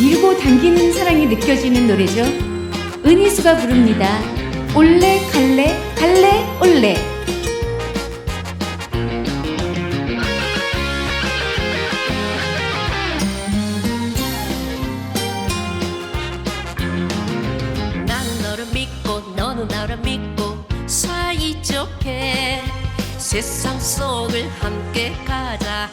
밀고 당기는 사랑이 느껴지는 노래죠. 은희수가 부릅니다. 올레 갈래 갈래 올레. 세상 속을 함께 가자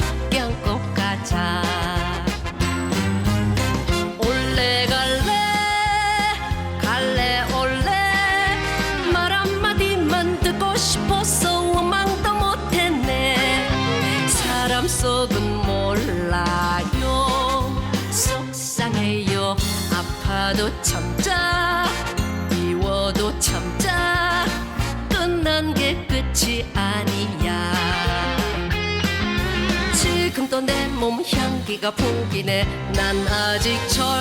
아파도 참자. 미워도 참자. 끝난 게 끝이 아니야. 지금 도 내 몸 향기가 풍기네. 난 아직 젊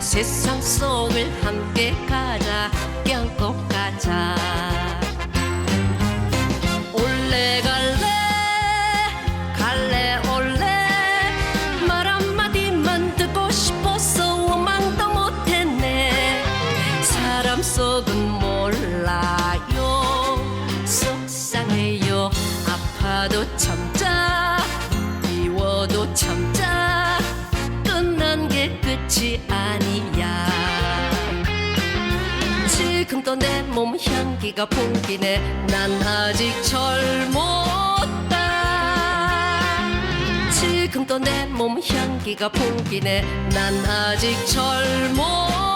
세상 속을 함께 가자 껴안고 가자. 올레 갈래 갈래 올레 말 한마디만 듣고 싶어서 원망도 못했네. 사람 속은 몰라요. 속상해요. 아파도 참자 미워도 참자. 끝난 게 끝이 아니야 지금도 내몸 향기가 풍기네. 난 아직 젊었다. 지금도 내 몸 향기가 풍기네. 난 아직 젊었다